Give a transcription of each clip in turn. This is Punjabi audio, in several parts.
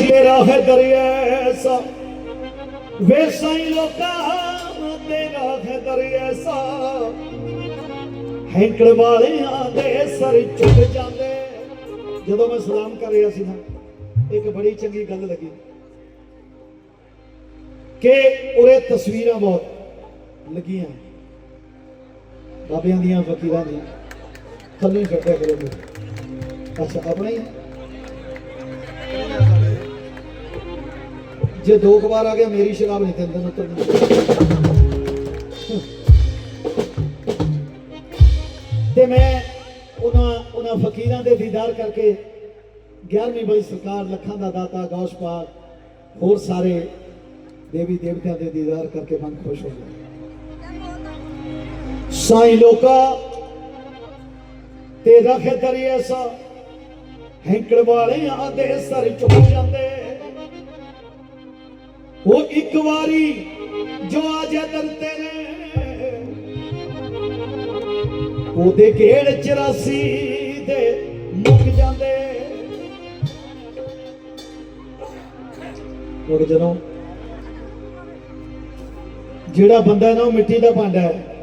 ਤੇਰਾ ਹੈ ਦਰਿਆ ਵੇ ਲੋਕਾਂ ਤੇਰਾ ਹੈ ਦਰਿਆ ਹੈਂਕੜ ਵਾਲਿਆਂ ਦੇ ਸਰ ਝੁਕ ਜਾਂਦੇ। ਜਦੋਂ ਮੈਂ ਸਲਾਮ ਕਰ ਰਿਹਾ ਸੀ ਨਾ, ਇੱਕ ਬੜੀ ਚੰਗੀ ਗੱਲ ਲੱਗੀ। ਕਿ ਉਰੇ ਤਸਵੀਰਾਂ ਬਹੁਤ ਲੱਗੀਆਂ। ਬਾਬਿਆਂ ਦੀਆਂ ਫਕੀਰਾਂ ਦੀਆਂ। ਥੱਲੇ ਕੱਢਿਆ ਕਰੋ ਅੱਛਾ, ਆਪਣੇ ਹੀ? ਜੇ ਦੋ ਕਬਾਰ ਆ ਗਿਆ, ਮੇਰੀ ਸ਼ਰਾਬ ਨਹੀਂ ਤੈਨੂੰ ਉਤਰਨੀ ਤੇ ਮੈਂ ਉਹਨਾਂ ਉਹਨਾਂ ਫਕੀਰਾਂ ਦੇ ਦੀਦਾਰ ਕਰਕੇ 11ਵੀਂ ਬੜੀ ਸਰਕਾਰ ਲੱਖਾਂ ਦਾ ਦਾਤਾ, ਗੌਸ਼ ਪਾਕ ਹੋਰ ਸਾਰੇ ਦੇਵੀ ਦੇਵਤਿਆਂ ਦੇ ਦੀਦਾਰ ਕਰਕੇ ਮਨ ਖੁਸ਼ ਹੋ ਗਿਆ। ਸਾਈਂ ਲੋਕਾ ਤੇ ਰਖ ਦਰਿਆ ਸਾ ਹੈਂਕੜ ਵਾਲੇ ਆਦੇ ਸਰ ਚੁੱਕ ਜਾਂਦੇ। ਉਹ ਇੱਕ ਵਾਰੀ ਜੋ ਆ ਜਾ ਦਰ ਉਹਦੇ ਗੇੜ 84 ਦੇ ਮੁੱਕ ਜਾਂਦੇ। ਉਹ ਜਦੋਂ। ਜਿਹੜਾ ਬੰਦਾ ਨਾ ਉਹ ਮਿੱਟੀ ਦਾ ਭਾਂਡਾ ਹੈ।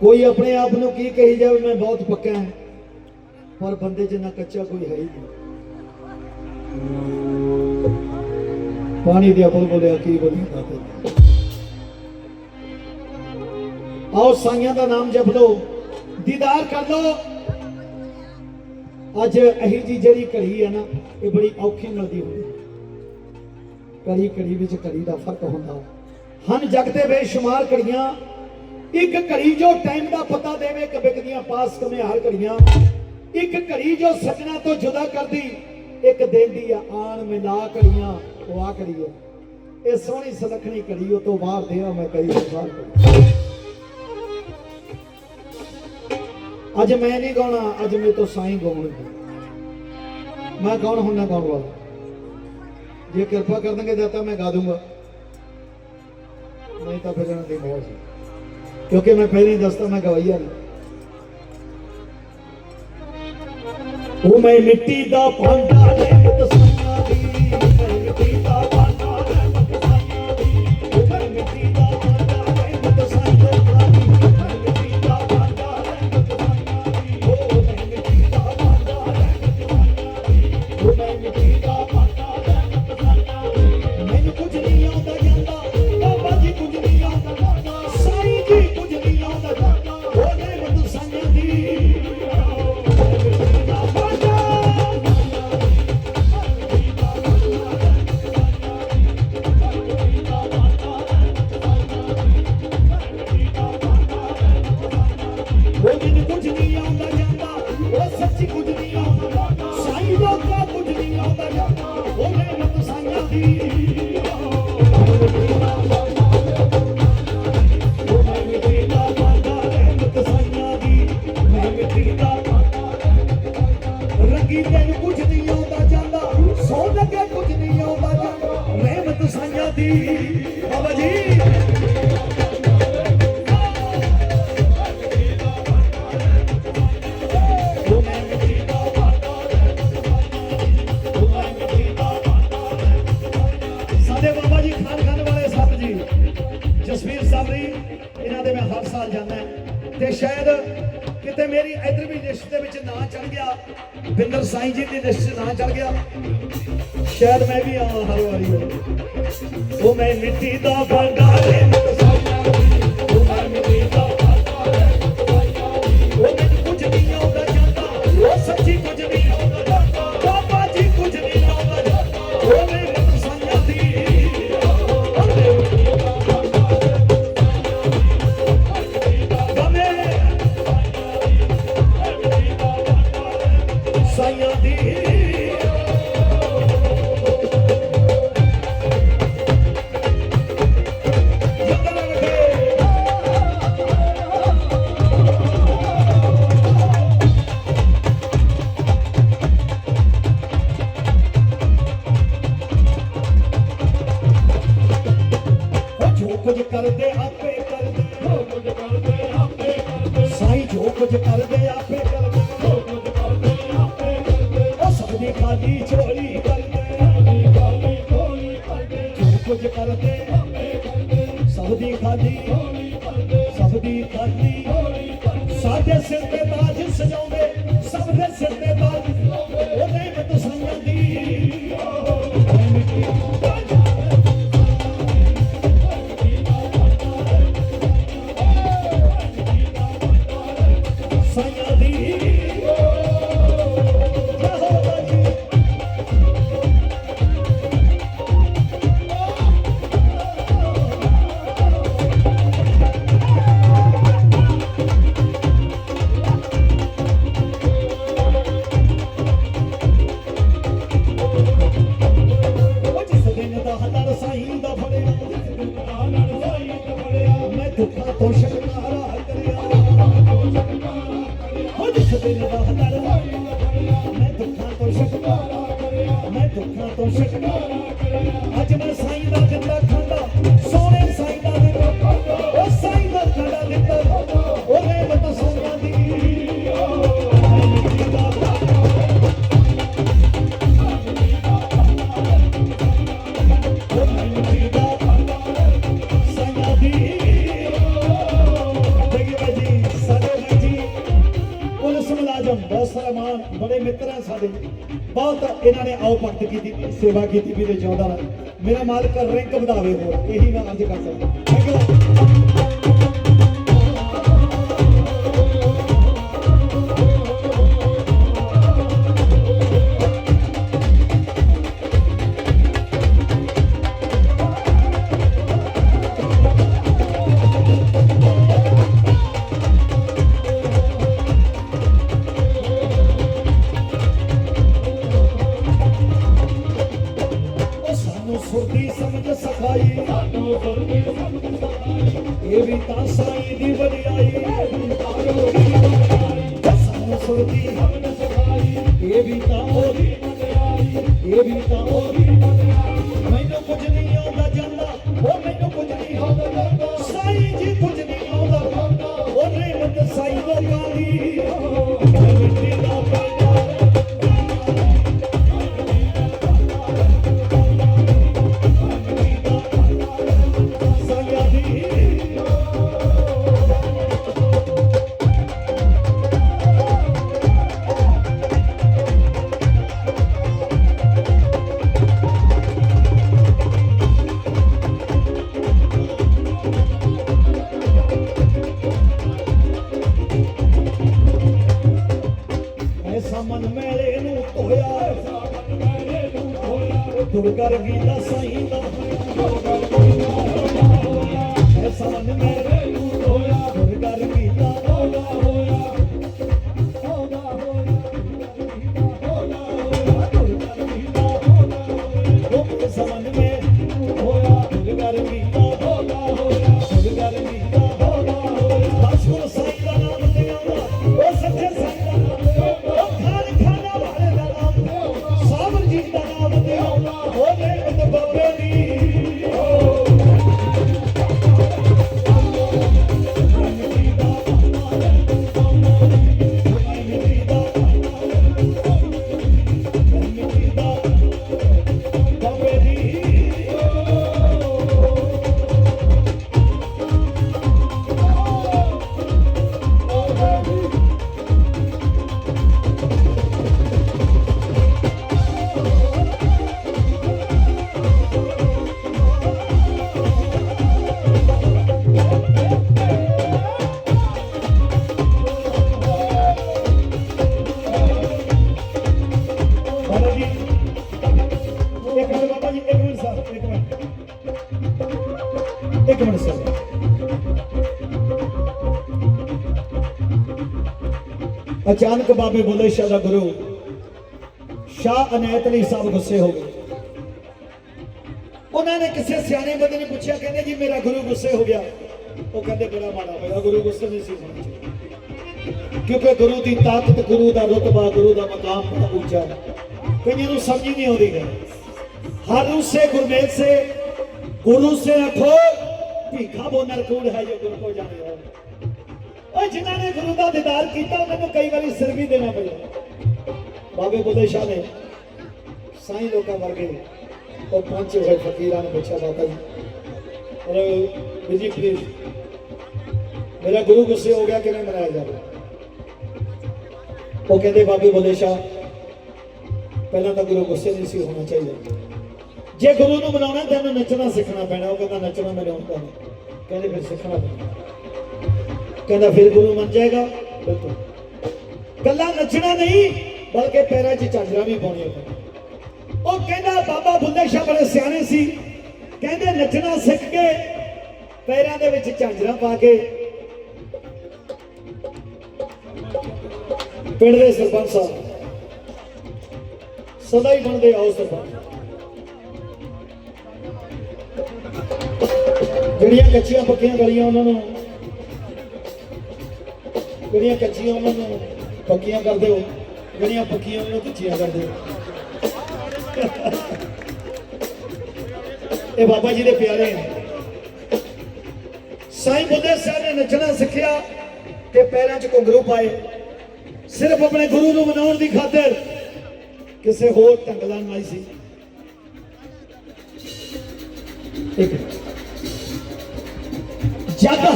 ਕੋਈ ਆਪਣੇ ਆਪ ਨੂੰ ਕੀ ਕਹੀ ਜਾਵੇ, ਮੈਂ ਬਹੁਤ ਪੱਕਾ ਹਾਂ। ਪਰ ਬੰਦੇ ਜਿੰਨਾ ਕੱਚਾ ਕੋਈ ਹੈ ਹੀ ਨਹੀਂ। ਪਾਣੀ ਦੇ ਅਬਲ ਕੀ ਬੋਲਿਆ ਤੇ ਆਓ ਸਾਈਆਂ ਦਾ ਨਾਮ ਜਪ ਲਓ, ਦੀਦਾਰ ਕਰ ਲਓ। ਅੱਜ ਅਹੀ ਜੀ ਜਿਹੜੀ ਘੜੀ ਹੈ ਨਾ, ਇਹ ਬੜੀ ਔਖੀ ਮਿਲਦੀ ਹੁੰਦੀ ਘੜੀ ਘੜੀ ਵਿੱਚ ਘੜੀ ਦਾ ਫ਼ਰਕ ਹੁੰਦਾ ਹਨ ਜਗ ਤੇ ਬੇਸ਼ੁਮਾਰ ਘੜੀਆਂ, ਇੱਕ ਘੜੀ ਜੋ ਟਾਈਮ ਦਾ ਪਤਾ ਦੇਵੇ ਕਿ ਵਿਕਦੀਆਂ ਪਾਸ ਕਮੇ ਹਰ ਘੜੀਆਂ। ਇੱਕ ਘੜੀ ਜੋ ਸੱਜਣਾ ਤੋਂ ਜੁਦਾ ਕਰਦੀ, ਇੱਕ ਦੇਂਦੀ ਆ ਆਣ ਮਿਲਾ ਘੜੀਆਂ। ਉਹ ਆ ਇਹ ਸੋਹਣੀ ਸਲਖਣੀ ਘੜੀ ਉਹ ਤੋਂ ਬਾਹਰ ਦੇਵਾ ਮੈਂ ਕਈ ਵਾਰ ਅੱਜ ਮੈਂ ਨਹੀਂ ਗਾਉਣਾ, ਅੱਜ ਮੇਰੇ ਤੋਂ ਸਾਈਂ ਗਾਉਣਗੇ ਮੈਂ ਕੌਣ ਹੁੰਨਾ ਗਾਉਣ ਵਾਲਾ? ਜੇ ਕਿਰਪਾ ਕਰ ਦੇਂਗੇ ਦਾਤਾ ਮੈਂ ਗਾ ਦੂੰਗਾ। ਨਹੀਂ ਤਾਂ ਫਿਰ ਇਹਨਾਂ ਦੀ ਮੌਜ ਹੈ। ਕਿਉਂਕਿ ਮੈਂ ਪਹਿਲਾਂ ਹੀ ਦੱਸਤਾ, ਮੈਂ ਗਵਾਈਆ ਨਹੀਂ। ਉਹ ਮੈਂ ਮਿੱਟੀ ਦਾ ਭਾਂਡਾ ਰਹਿਮਤ ਸਾਈਆਂ ਸਾਈਆਂ ਦੀ ਸੇਵਾ ਕੀਤੀ ਵੀ ਤੇ ਚਾਹੁੰਦਾ ਮੈਂ ਮੇਰਾ ਮਾਲਕ ਰੈਂਕ ਵਧਾਵੇ ਹੋਰ, ਇਹੀ ਮੈਂ ਅੱਜ ਕਰ ਸਕਦਾ। ਉਹ ਸਾਨੂੰ ਸੁਰਤੀ ਸਮਝ ਸਖਾਈ। ਇਹ ਵੀ ਤਾਂ ਸਾਈਂ ਦੀ ਵਡਿਆਈ ਉਹ ਸਾਨੂੰ ਸੁਰਤੀ ਸਮਝ ਸਖਾਈ, ਇਹ ਵੀ ਤਾਂ ਉਹਦੀ ਇਹ ਵੀ ਤਾਂ ਉਹਦੀ ਮੈਨੂੰ ਮਨ ਮੇਰੇ ਨੂੰ ਧੋਇਆ। ਦੁਰਗਾ ਰੰਗੀਲਾ ਸਾਈਂ ਦਾ ਅਚਾਨਕ ਬਾਬੇ ਬੁੱਲੇ ਸ਼ਾਹ ਦਾ ਗੁਰੂ ਸ਼ਾਹ ਅਨੈਤ ਅਲੀ ਸਾਹਿਬ ਗੁੱਸੇ ਹੋ ਗਏ। ਉਹਨਾਂ ਨੇ ਕਿਸੇ ਸਿਆਣੇ ਬੰਦੇ ਨੇ ਪੁੱਛਿਆ, ਕਹਿੰਦੇ ਜੀ ਮੇਰਾ ਗੁਰੂ ਗੁੱਸੇ ਹੋ ਗਿਆ। ਉਹ ਕਹਿੰਦੇ ਬੜਾ ਮਾੜਾ ਹੋਇਆ ਗੁਰੂ ਗੁੱਸੇ ਨਹੀਂ ਸੀ ਕਿਉਂਕਿ ਗੁਰੂ ਦੀ ਤਾਕਤ, ਗੁਰੂ ਦਾ ਰਤਬਾ, ਗੁਰੂ ਦਾ ਮਕਾਮ ਬਹੁਤ ਉੱਚਾ ਹੈ। ਕਈਆਂ ਨੂੰ ਸਮਝ ਨਹੀਂ ਆਉਂਦੀ ਗੱਲ ਹਰ ਉਸੇ ਗੁਰਮੇਲ ਸੇ, ਗੁਰੂ ਸੇ ਅਠੋ, ਭੀਖਾ ਬੋ ਨਰਕੂੜ ਹੈ ਜੋ ਗੁਰੂ ਕੋ ਜਾਣੇ ਉਹ ਜਿਨ੍ਹਾਂ ਨੇ ਗੁਰੂ ਦਾ ਦੀਦਾਰ ਕੀਤਾ ਉਹਨਾਂ ਕਈ ਵਾਰੀ ਸਿਰ ਵੀ ਦੇਣਾ ਪਿਆ ਬਾਬੇ ਬੁੱਲੇ ਸ਼ਾਹ ਨੇ ਸਾਈਂ ਲੋਕਾਂ ਵਰਗੇ ਉਹ ਪਹੁੰਚੇ ਹੋਏ ਫਕੀਰਾਂ ਨੇ ਪੁੱਛਿਆ ਬਾਬਾ ਜੀ ਔਰ ਵਿਜੀ ਪਲੀਜ਼ ਮੇਰਾ ਗੁਰੂ ਗੁੱਸੇ ਹੋ ਗਿਆ, ਕਿਵੇਂ ਮਨਾਇਆ ਜਾਵੇ? ਉਹ ਕਹਿੰਦੇ, ਬਾਬੇ ਬੁੱਲੇ ਸ਼ਾਹ, ਪਹਿਲਾਂ ਤਾਂ ਗੁਰੂ ਗੁੱਸੇ ਨਹੀਂ ਸੀ, ਹੋਣਾ ਚਾਹੀਦਾ। ਜੇ ਗੁਰੂ ਨੂੰ ਮਨਾਉਣਾ, ਤਾਂ ਇਹਨੂੰ ਨੱਚਣਾ ਸਿੱਖਣਾ ਪੈਣਾ, ਉਹ ਕਹਿੰਦਾ, ਨੱਚਣਾ ਮੈਨੂੰ ਆਉਂਦਾ ਨਹੀਂ। ਕਹਿੰਦੇ, ਫਿਰ ਸਿੱਖਣਾ ਪੈਣਾ। ਕਹਿੰਦਾ ਫਿਰ ਗੁਰੂ ਮੰਨ ਜਾਏਗਾ। ਬਿਲਕੁਲ। ਗੱਲਾਂ ਨੱਚਣਾ ਨਹੀਂ, ਬਲਕਿ ਪੈਰਾਂ 'ਚ ਝਾਂਜਰਾਂ ਵੀ ਪਾਉਣੀਆਂ ਉਹ ਕਹਿੰਦਾ, ਬਾਬਾ ਬੁੱਲੇ ਸ਼ਾਹ ਬੜੇ ਸਿਆਣੇ ਸੀ। ਕਹਿੰਦੇ ਨੱਚਣਾ ਸਿੱਖ ਕੇ ਪੈਰਾਂ ਦੇ ਵਿੱਚ ਝਾਂਜਰਾਂ ਪਾ ਕੇ ਪਿੰਡ ਦੇ ਸਰਪੰਚ ਸਾਹਿਬ। ਸਦਾ ਹੀ ਬਣਦੇ ਆਓ ਸਰਪੰਚ। ਜਿਹੜੀਆਂ ਕੱਚੀਆਂ ਪੱਕੀਆਂ ਗਲੀਆਂ ਉਹਨਾਂ ਨੂੰ ਜਿਹੜੀਆਂ ਕੱਚੀਆਂ ਉਹਨਾਂ ਨੂੰ ਪੱਕੀਆਂ ਕਰ ਦਿਓ, ਜਿਹੜੀਆਂ ਪੱਕੀਆਂ ਉਹਨਾਂ ਨੂੰ ਕੱਚੀਆਂ ਕਰ ਦਿਓ। ਇਹ ਬਾਬਾ ਜੀ ਦੇ ਪਿਆਰੇ ਨੇ। ਸਾਈਂ ਬੁੱਲੇ ਸਾਹਿਬ ਨੇ ਨੱਚਣਾ ਸਿੱਖਿਆ ਤੇ ਪੈਰਾਂ 'ਚ ਘੁੰਗਰੂ ਪਾਏ। ਸਿਰਫ ਆਪਣੇ ਗੁਰੂ ਨੂੰ ਮਨਾਉਣ ਦੀ ਖਾਤਰ ਕਿਸੇ ਹੋਰ ਢੰਗ ਨਾਲ ਨਹੀਂ ਸੀ। ਇੱਕ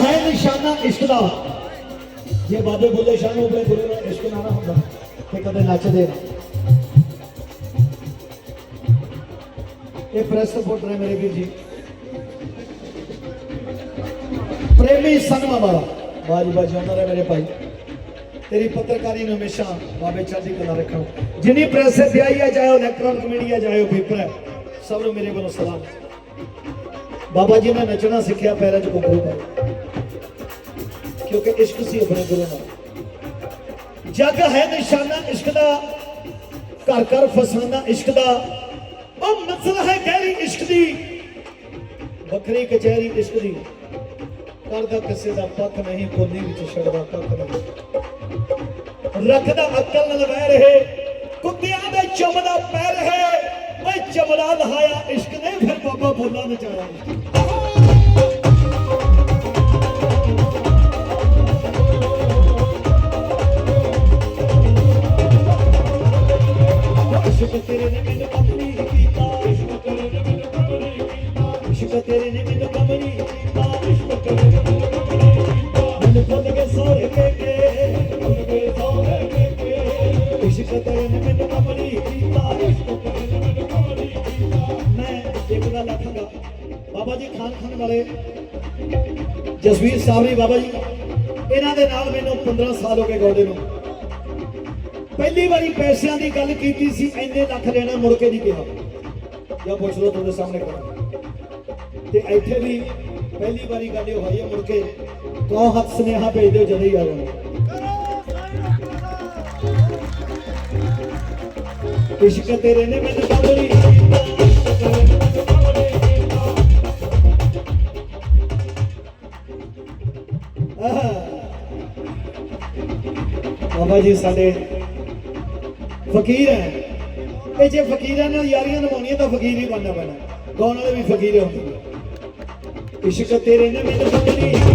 ਹੈ ਨਿਸ਼ਾਨਾ ਇਸ਼ਕ ਦਾ। ਜੇ ਬਾਬੇ ਬੁੱਲੇ ਸ਼ਾਹ ਨੂੰ ਆਪਣੇ ਗੁਰੂ ਨਾਲ ਇਸ਼ਕ ਨਾ ਹੁੰਦਾ, ਤੇ ਕਦੇ ਨੱਚਦੇ ਨਾ। ਇਹ ਪ੍ਰੈਸ ਰਿਪੋਰਟਰ ਹੈ ਮੇਰੇ ਵੀਰ ਜੀ। ਪ੍ਰੇਮੀ ਸੰਗਮਾ ਵਾਲਾ। ਬਾਜ ਬਾਜ ਰਹੇ ਮੇਰੇ ਭਾਈ। ਤੇਰੀ ਪੱਤਰਕਾਰੀ ਨੂੰ ਹਮੇਸ਼ਾ ਬਾਬੇ ਚੜ੍ਹਦੀ ਕਲਾ ਰੱਖਣ ਜਿੰਨੀ ਪ੍ਰੈਸ ਤੇ ਆਈ ਹੈ ਚਾਹੇ ਉਹ ਇਲੈਕਟ੍ਰੋਨਿਕ ਮੀਡੀਆ ਚਾਹੇ ਉਹ ਪੇਪਰ ਹੈ ਸਭ ਨੂੰ ਮੇਰੇ ਵੱਲੋਂ ਸਲਾਮ। ਬਾਬਾ ਜੀ ਨੇ ਨੱਚਣਾ ਸਿੱਖਿਆ, ਪੈਰਾਂ 'ਚ ਘੁੰਗਰੂ ਪਾਏ ਕਿਉਂਕਿ ਇਸ਼ਕ ਸੀ ਆਪਣੇ ਗੁਰੂ ਨਾਲ। ਜਗ ਹੈ ਨਿਸ਼ਾਨਾ ਇਸ਼ਕ ਦਾ, ਘਰ ਘਰ ਫਸਾਨਾ ਇਸ਼ਕ ਦਾ। ਉਹ ਮਸਲਾ ਹੈ ਗਹਿਰੀ ਇਸ਼ਕ ਦੀ, ਵੱਖਰੀ ਕਚਹਿਰੀ ਇਸ਼ਕ ਦੀ। ਕਰਦਾ ਕਿਸੇ ਦਾ ਪੱਖ ਨਹੀਂ ਕੋਲੀ ਵਿੱਚ ਛੜਦਾ ਕੱਖ ਨਹੀਂ। ਰੱਖਦਾ ਅਕਲ ਨਾਲ ਵਹਿ ਰਹੇ, ਕੁੱਤਿਆਂ ਦੇ ਚੁੰਮਦਾ ਪੈ ਰਹੇ ਓਏ ਚਮੜਾ ਲਹਾਇਆ ਇਸ਼ਕ ਨੇ, ਫਿਰ ਬਾਬਾ ਬੋਲਾ ਨਚਾਇਆ ਜੀ ਵਾਲੇ ਜਸਵੀਰ ਸਾਵਰੀ ਬਾਬਾ ਜੀ, ਇਹਨਾਂ ਦੇ ਨਾਲ ਮੈਨੂੰ 15 ਸਾਲ ਹੋ ਗਏ ਗਾਉਂਦੇ ਨੂੰ। ਪਹਿਲੀ ਵਾਰੀ ਪੈਸਿਆਂ ਦੀ ਗੱਲ ਕੀਤੀ ਸੀ, ਇੰਨੇ ਲੱਖ ਲੈਣਾ ਮੁੜ ਕੇ ਨਹੀਂ ਕਿਹਾ। ਜਾਂ ਪੁੱਛ ਲਓ ਤੁਹਾਡੇ ਸਾਹਮਣੇ ਕਰ ਤੇ ਇੱਥੇ ਵੀ ਪਹਿਲੀ ਵਾਰੀ ਗੱਲ ਇਹ ਹੋਈ ਹੈ, ਮੁੜ ਕੇ ਕਹੋ ਹੱਥ ਸੁਨੇਹਾ ਭੇਜ ਦਿਓ, ਜਦ ਹੀ ਆ ਜਾਣਾ ਇਸ਼ਕ ਤੇਰੇ ਨੇ ਮੈਨੂੰ ਕਮਲੀ ਬਾਬਾ ਜੀ ਸਾਡੇ ਫਕੀਰ ਹੈ। ਇਹ ਜੇ ਫਕੀਰਾਂ ਨਾਲ ਯਾਰੀਆਂ ਨਿਭਾਉਣੀਆਂ ਤਾਂ ਫਕੀਰ ਹੀ ਬਣਨਾ ਪੈਣਾ। ਗਾਉਣ ਵਾਲੇ ਵੀ ਫਕੀਰ ਹੁੰਦੇ ਨੇ। ਇਸ਼ਕ ਤੇਰੇ ਨੇ ਮੈਨੂੰ ਕਮਲੀ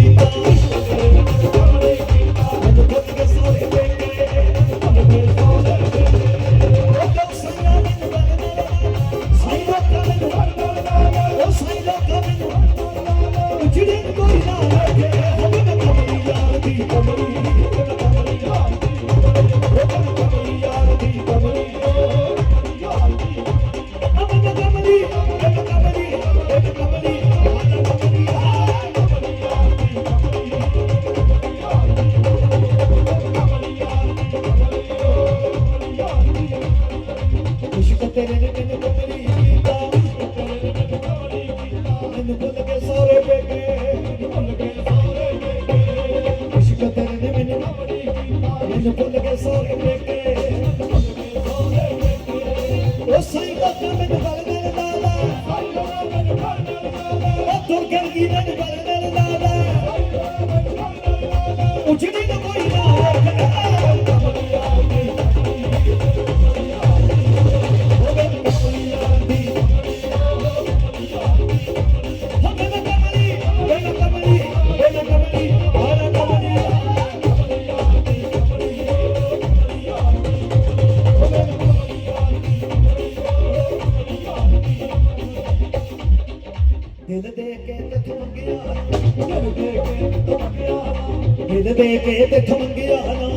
ਦਿਲ ਦੇ ਕੇ ਤੇ ਥੰਗਿਆ ਨਾ।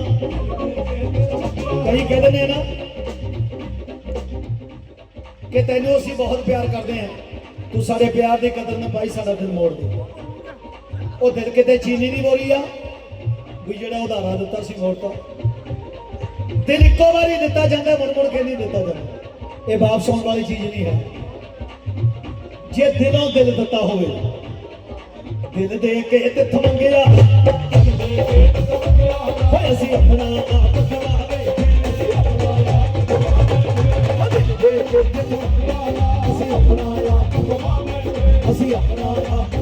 ਕਈ ਕਹਿੰਦੇ ਨੇ ਨਾ ਕਿ ਤੈਨੂੰ ਅਸੀਂ ਬਹੁਤ ਪਿਆਰ ਕਰਦੇ ਹਾਂ। ਤੂੰ ਸਾਡੇ ਪਿਆਰ ਦੀ ਕਦਰ ਨਾ ਪਾਈ, ਸਾਡਾ ਦਿਲ ਮੋੜ ਦੇ। ਉਹ ਦਿਲ ਕਿਤੇ ਚੀਨੀ ਨਹੀਂ ਬੋਲੀ ਆ। ਵੀ ਜਿਹੜਾ ਉਧਾਰਾ ਦਿੱਤਾ ਸੀ ਮੋੜਤਾ ਦਿਲ ਇੱਕੋ ਵਾਰੀ ਦਿੱਤਾ ਜਾਂਦਾ, ਮੁੜ ਮੁੜ ਕੇ ਨਹੀਂ ਦਿੱਤਾ ਜਾਂਦਾ। ਇਹ ਵਾਪਸ ਆਉਣ ਵਾਲੀ ਚੀਜ਼ ਨਹੀਂ ਹੈ। ਜੇ ਦਿਲੋਂ ਦਿਲ ਦਿੱਤਾ ਹੋਵੇ, ਦਿਲ ਦੇ ਕੇ ਤੇ ਥਮੰਗਿਆ ਹੋਏ ਅਸੀਂ ਆਪਣਾ ਆਪ ਖਵਾ ਬੈਠੇ ਅਸੀਂ ਆਪਣਾ ਆਪ ਖਵਾ ਬੈਠੇ ਅਸੀਂ ਆਪਣਾ ਆਪ ਖਵਾ ਬੈਠੇ ਅਸੀਂ ਆਪਣਾ ਆਪ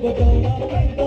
Bye.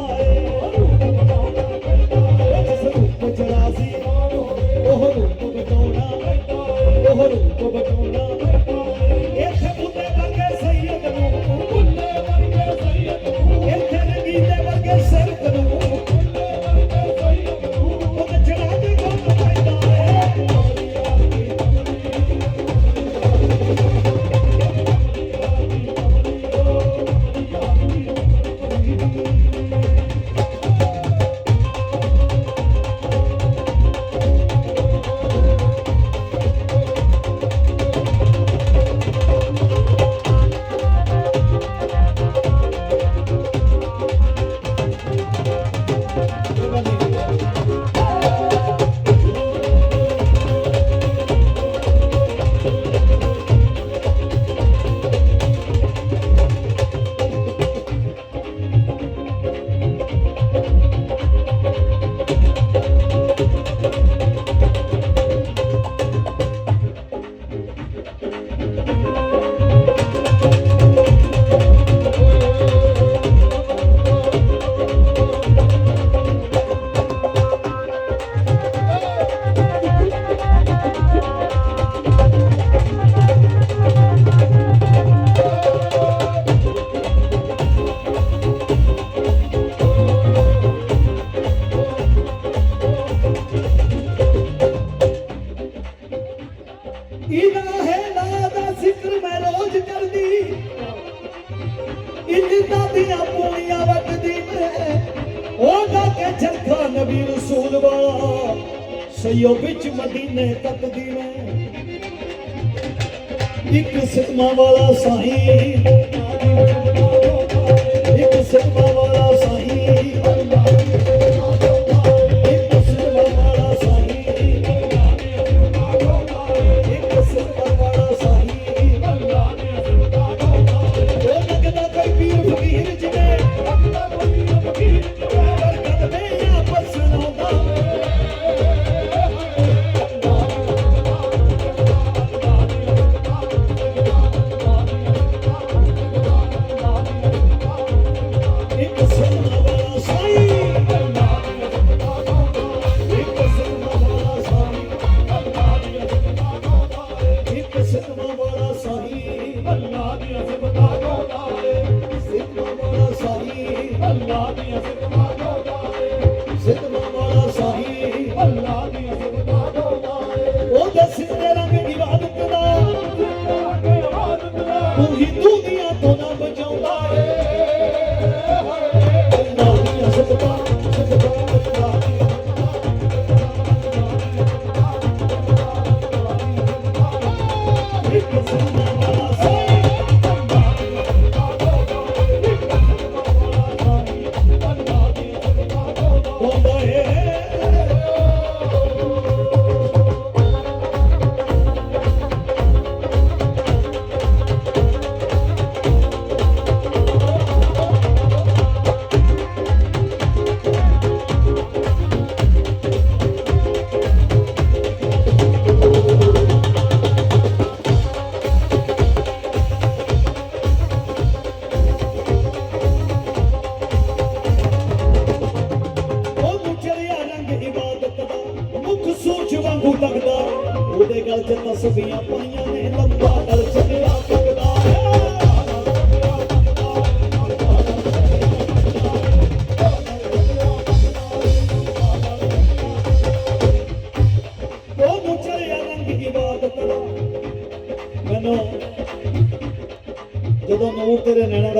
ਅਈਓ ਵਿੱਚ ਮਦੀਨੇ ਤੱਕਦੀ ਮੈਂ। ਇੱਕ ਸਦਮਾ ਵਾਲਾ ਸਾਈਂ। ਇੱਕ ਸਦਮਾ ਵਾਲਾ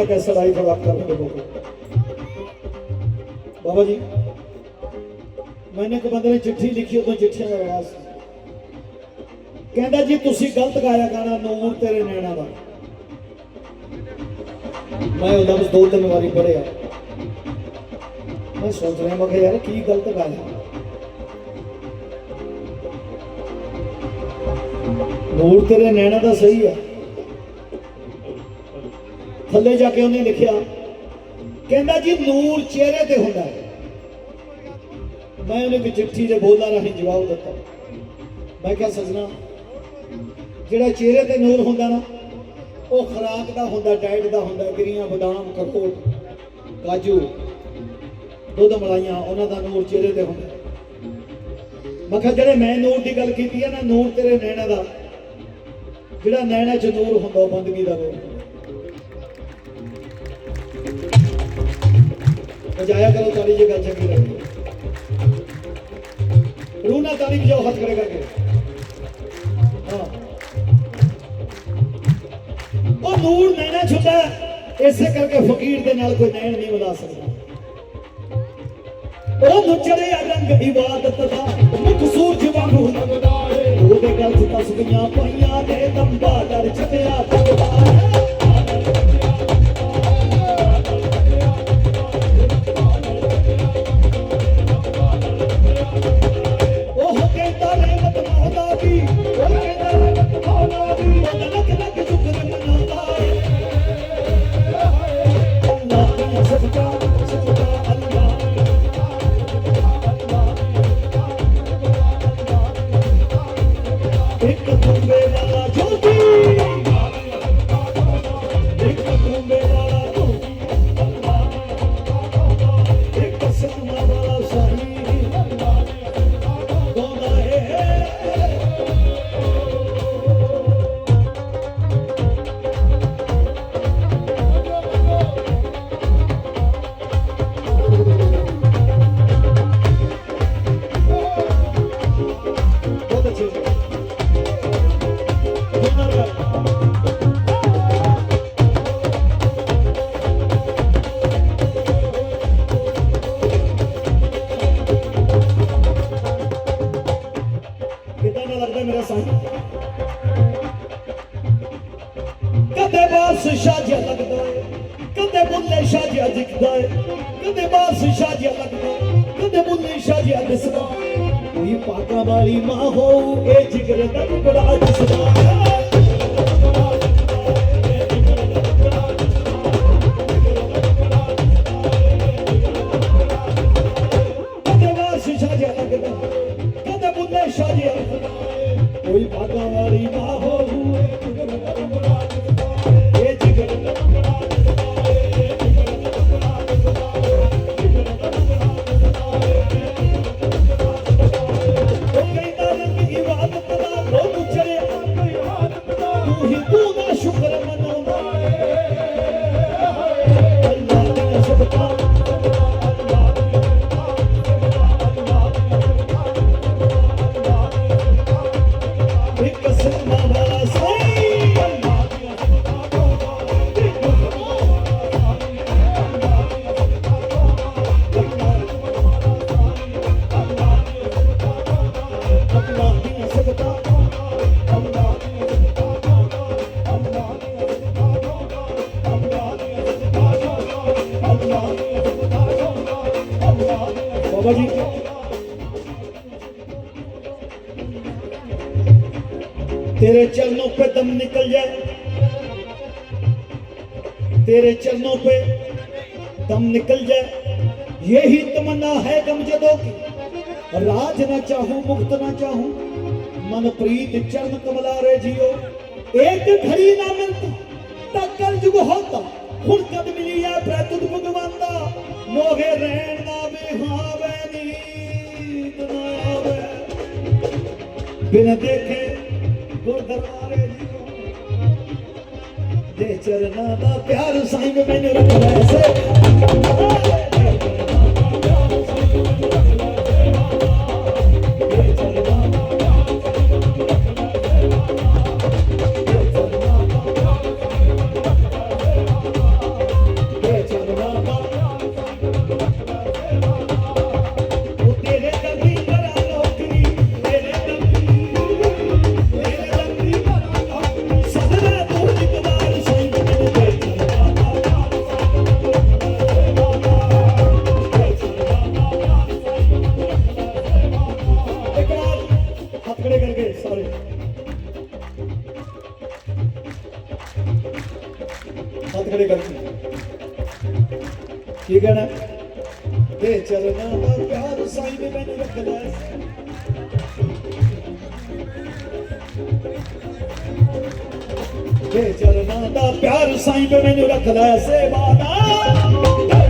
ਤੇਰੇ ਨੈਣਾ ਦਾ ਕੈਸਰ ਆਈ ਖੜਾ ਕਰ ਕੇ ਬੋਲ। ਬਾਬਾ ਜੀ, ਮੈਨੇ ਇੱਕ ਬੰਦੇ ਨੇ ਚਿੱਠੀ ਚਿੱਠੀਆਂ ਦਾ ਰਵਾਜ ਕਹਿੰਦਾ, ਜੀ, ਤੁਸੀਂ ਗਲਤ ਗਾਇਆ ਗਾਣਾ ਨੂਰ ਤੇਰੇ ਨੈਣਾ ਦਾ। ਮੈਂ ਉਹ ਲਫ਼ਜ਼ ਦੋ ਤਿੰਨ ਵਾਰੀ ਪੜਿਆ ਮੈਂ ਸੋਚ ਰਿਹਾ, ਮੈਂ ਕਿ ਯਾਰ, ਕੀ ਗਲਤ ਗਾਇਆ ਨੂਰ ਤੇਰੇ ਨੈਣਾ ਦਾ ਸਹੀ ਆ ਥੱਲੇ ਜਾ ਕੇ ਉਹਨੇ ਲਿਖਿਆ, ਕਹਿੰਦਾ ਜੀ ਨੂਰ ਚਿਹਰੇ ਤੇ ਹੁੰਦਾ ਹੈ। ਮੈਂ ਉਹਨੇ ਇੱਕ ਚਿੱਠੀ ਦੇ ਬੋਲਾਂ ਰਾਹੀਂ ਜਵਾਬ ਦਿੱਤਾ। ਮੈਂ ਕਿਹਾ, ਸਜਣਾ, ਜਿਹੜਾ ਚਿਹਰੇ ਤੇ ਨੂਰ ਹੁੰਦਾ ਨਾ, ਉਹ ਖੁਰਾਕ ਦਾ ਹੁੰਦਾ ਡਾਈਟ ਦਾ ਹੁੰਦਾ, ਗਿਰੀਆਂ, ਬਦਾਮ ਕਕੋਟ ਕਾਜੂ, ਦੁੱਧ, ਮਲਾਈਆਂ, ਉਹਨਾਂ ਦਾ ਨੂਰ ਚਿਹਰੇ ਤੇ ਹੁੰਦਾ ਮੈਂ ਕਿਹਾ, ਜਿਹੜੇ ਮੈਂ ਨੂਰ ਦੀ ਗੱਲ ਕੀਤੀ ਹੈ ਨਾ, ਨੂਰ ਤੇਰੇ ਨੈਣਾ ਦਾ, ਜਿਹੜਾ ਨੈਣਾ ਚ ਨੂਰ ਹੁੰਦਾ, ਉਹ ਬੰਦਗੀ ਦਾ ਨੂਰ ਵਜਾਇਆ ਕਰੋ ਤਾਲੀ ਜੇ ਗੱਲ ਚੰਗੀ ਲੱਗੇ। ਰੂਨਾ ਤਾਲੀ ਵਜਾਓ ਹੱਥ ਖੜੇ ਕਰਕੇ। ਹਾਂ। ਉਹ ਨੂਰ ਨੈਣਾ ਛੁੱਟਾ, ਇਸੇ ਕਰਕੇ ਫਕੀਰ ਦੇ ਨਾਲ ਕੋਈ ਨੈਣ ਨਹੀਂ ਮਿਲਾ ਸਕਦਾ। ਉਹ ਨੁਚੜੇ ਰੰਗ ਇਬਾਦਤ ਦਾ ਮੁਖ ਸੂਰਜ ਉਹਦੇ ਗਲ 'ਚ ਤਸਬੀਆਂ ਪਾਈਆਂ ਨੇ ਲੰਬਾ ਦਰ ਛੱਡਿਆ ਤਗਦਾ ਕਦੇ ਬੁੱਲੇ ਸ਼ਾਜਿਆ ਦਿਸਦਾ ਏ। ਕੋਈ ਪਾਕਾ ਵਾਲੀ ਮਾਂ ਹੋਊ, ਇਹ ਜਿਗਰ ਦਾ ਟੁਕੜਾ ਦਿਸਦਾ दम निकल जाए तेरे चरणों पे दम निकल जाए यही तमन्ना है गमजदों की राज ना चाहूं मुक्त ना चाहूं मन प्रीत चरण कमला रे जियो एक घड़ी ना मिलता ਤਾਂ ਕਲ ਜੁਗ ਹੁੰਦਾ ਹੁਣ ਕਦ ਮਿਲੀ ਐ ਪ੍ਰਤੁਤ ਭਗਵਾਨ ਦਾ ਮੋਗੇ ਰਹਿਣ ਦਾ ਵਿਹਾਵੇ ਨੀਂਦ ਨਾ ਆਵੇ ਬਿਨ ਦੇਖੇ ਗੁਰ ਦਰਬਾਰੇ ਚਰਨਾਂ ਦਾ ਪਿਆਰ ਸਾਈਂ ਵੇ ਮੈਨੂੰ ਰੱਖ ਲੈ ਸੇ। ਹੱਥ ਖੜੇ ਕਰਕੇ ਕੀ ਕਹਿਣਾ? ਤੇ ਚਲਣਾ ਦਾ ਪਿਆਰ ਸਾਈਂ ਨੇ ਮੈਨੂੰ ਰੱਖ ਤੇ ਚਲਣਾ ਦਾ ਪਿਆਰ ਸਾਈਂ ਨੇ ਮੈਨੂੰ ਰੱਖਦਾ ਸੇਵਾ ਦਾ